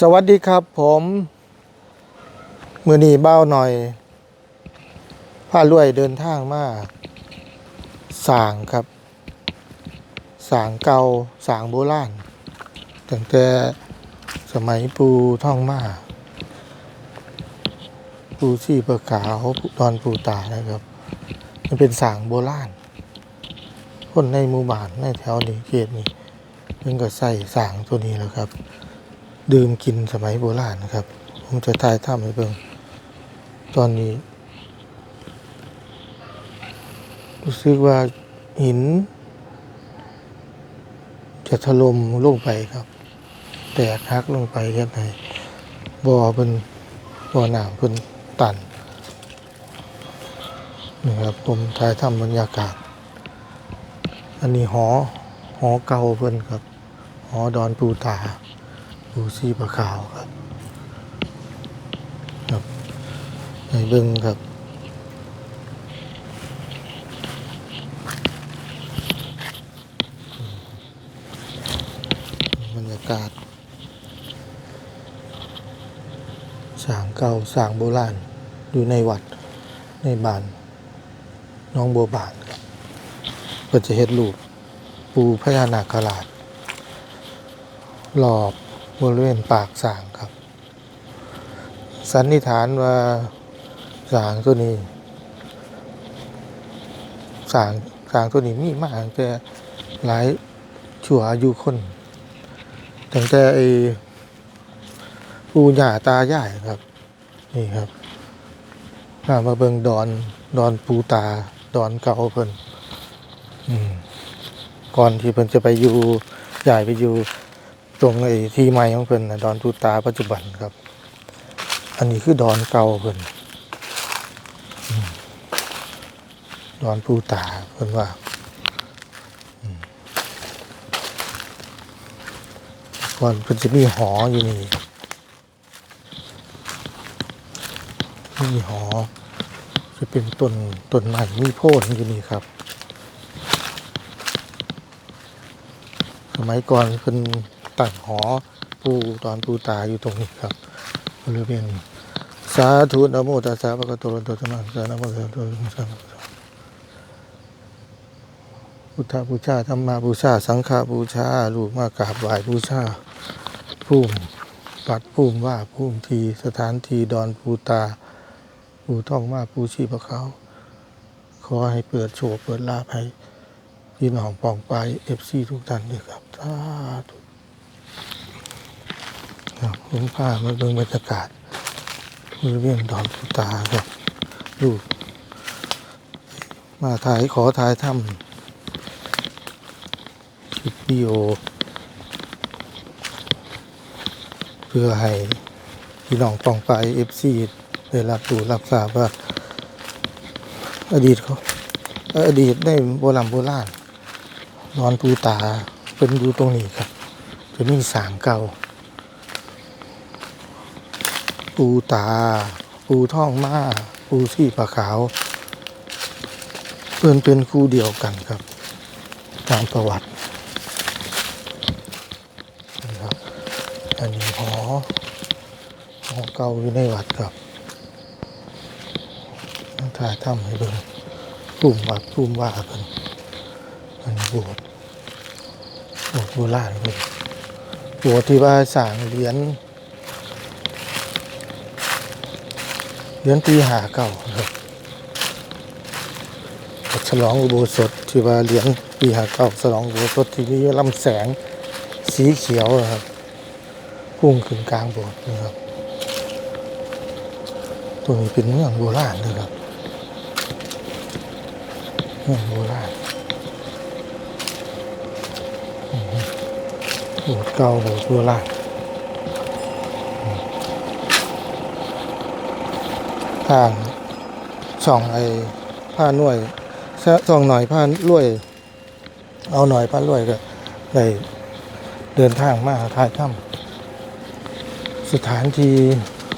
สวัสดีครับผมมือนีเบ้าหน่อยผ้ารวยเดินทางมาสางครับสางเก่าสางโบราณตั้งแต่สมัยปูท่องมาปูชีประขาวดอนปูตานะครับ มันเป็นสางโบราณคนในหมู่บ้านในแถวนี้เขตนี้เพิ่งก็ใส่สางตัวนี้แล้วครับ ดื่มกินสมัยโบราณนะครับ ผมจะถ่ายทำให้เบิ่งตอนนี้ รู้สึกว่าหิน จะถล่มลงไปครับ แตกหักลงไปเฮ็ดให้บ่อเป็นบ่อหน้ำเป็นตันนี่ครับผมถ่ายทำบรรยากาศ อันนี้หอ หอเก่าเพิ่นครับ หอดอนปูตา ดูซีปลาขาวครับ ครับในเบิ้งครับบรรยากาศสางเก่าสางโบราณอยู่ในวัดในบ้านน้องบัวบานครับก็จะเห็นรูปปูพญานาคราชรอบ บริเวณปากสางครับ สันนิษฐานว่าสางตัวนี้สางสางตัวนี้มีมากแต่หลายชั่วอายุคนตั้งแต่ไอ้ปูหย่าตายายครับ นี่ครับมามาเบิงดอนดอนปูตาดอนเก่าเพิ่นก่อนที่เพิ่นจะไปอยู่ใหญ่ไปอยู่ ตรงไอ้ที่ใหม่ของเพิ่นนะดอนตูตาปัจจุบันครับ อันนี้คือดอนเก่าเพิ่นอืมดอนปูตาเพิ่นว่าก่อนเพิ่นจะมีหออยู่นี่มีหอจะเป็นต้นต้นไม้มีโพนอยู่นี่ครับ สมัยก่อนเพิ่น ตั้งหอปูตอนปูตาอยู่ตรงนี้ครับบริเวณนี้สาธุนะโมตัสสะภะคะวะโตอะระหะโตสัมมาสัมพุทธัสสะนะโมตัสสะภะคะวะโตอะระหะโตสัมมาสัมพุทธัสสะพุทธบูชาธรรมาบูชา สังฆบูชาลูกมากราบไหว้บูชาภูมิปัดภูมิว่าภูมิทีสถานทีดอนปูตาปูท่องมาปูชีพเขาขอให้เปิดโชคเปิดลาภให้พี่น้องปองไปเอฟซีทุกท่านด้วยครับสาธุ ผมพามาเบิ่งบรรยากาศบริเวณดอนพุตาครับดูมาถ่ายขอถ่ายทำวิดีโอ เพื่อให้พี่น้องปองไปเอฟซีได้รับรู้รับทราบว่า อดีตเขาอดีตได้โบราณโบราณนอนปูตาเป็นอยู่ตรงนี้ครับจะมีสางเก่า ปูตา ปูท่องมาปูซี่ปลาขาว เพื่อนเป็นคู่เดียวกันครับ ตามประวัตินะครับอันนี้หอหอเก่าอยู่ในวัดครับถ่ายทำให้เบิ่งปุ่มวัดปุ่มว่ากันอันนี้โบสถ์โบสถ์โบราณเลยโบสถ์ที่ว่าสร้างเหรียญ เหรียญปีหาเก่าครับฉลองอุโบสถที่ว่าเหรียญปีหาเก่าฉลองอุโบสถที่มีลำแสงสีเขียวนะครับพุ่งขึ้นกลางโบสถ์นะครับตัวนี้เป็นเมืองโบราณเลยครับเมืองโบราณโบสถ์เก่าโบสถ์โบราณอืม ทางส่องไอ้ผ้าหน่วยส่องหน่อยผ้ารวย เอาหน่อยผ้ารวยก็ได้เดินทางมาถ่ายถ้ำสถานที่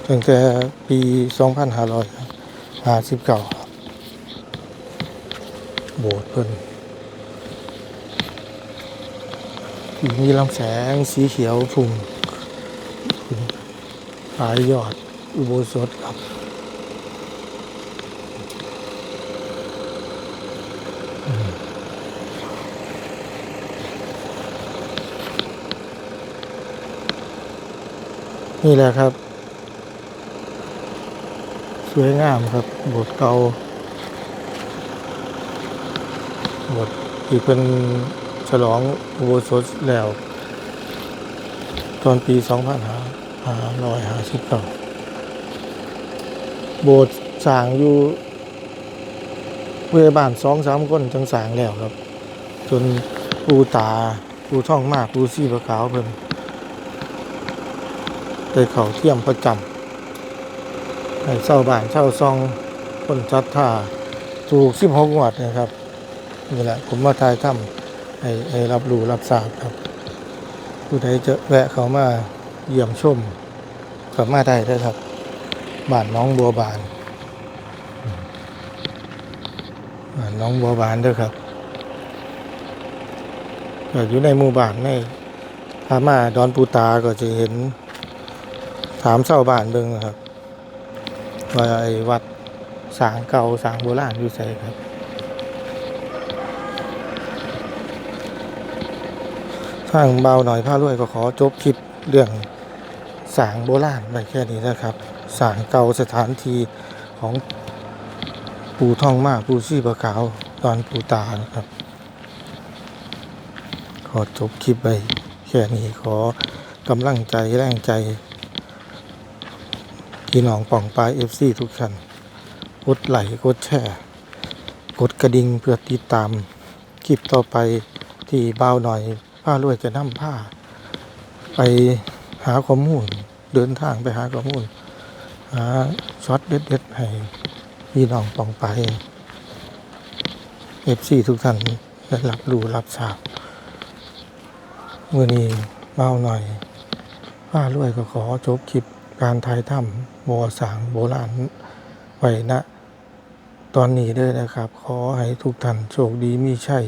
ตั้งแต่ปี 2559 โบสถ์เพิ่นมีลำแสงสีเขียวพุ่งขึ้นปลายยอดอุโบสถครับ นี่แหละครับ สวยงามครับโบสถ์เก่าโบสถ์ที่เป็นฉลองอุโบสถแล้ว ตอนปี2559โบสถ์สร้างอยู่เพื่อบ้านสองสามคนจังสร้างแล้วครับ จนปูตาปูท่องมากปูซี่ประขาวเพิ่น ได้เขาเที่ยมประจำให้เช่าบ้านเช่าซองคนจัดท่าถูกสิบหกงวดนะครับนี่แหละผมมาทายถ้ำให้ให้รับรู้รับทราบครับ ผู้ใดจะแวะเขามาเยี่ยมชมกลับมาได้เลยครับบ้านน้องบัวบานบ้านน้องบัวบานด้วยครับอยู่ในหมู่บ้านในพามาดอนปูตาก็จะเห็น ถามเช่าบ้านเบิ่งครับว่าไอ้วัดสางเก่าสางโบราณอยู่ไสครับทางเบาหน่อยผ้ารวยก็ขอจบคลิปเรื่องสางโบราณไปแค่นี้นะครับสางเก่าสถานที่ของปู่ทองมาปู่ชีพะขาวตอนปู่ตานะครับ ขอจบคลิปไปแค่นี้ขอกำลังใจแรงใจ พี่น้องป่องปลายเอฟซีทุกท่านกดไลค์กดแชร์กดกระดิ่งเพื่อติดตามคลิปต่อไปที่เบาหน่อยผ้ารวยจะนำผ้า ไปหาข้อมูลเดินทางไปหาข้อมูลหาช็อตเด็ดๆให้พี่น้องป่องไปเอฟซีทุกท่านได้รับรู้รับทราบเมื่อนี้เบาหน่อยผ้ารวยก็ขอจบคลิป การถ่ายถ้ำบัวสางโบราณไว้ณตอนนี้ด้วยนะครับ ขอให้ทุกท่านโชคดีมีชัย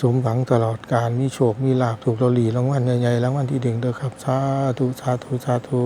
สมหวังตลอดการมีโชค มีลาภถูกลอตอรีรางวัลใหญ่ๆรางวัลที่หนึ่งเด้อครับ สาธุ สาธุ สาธุ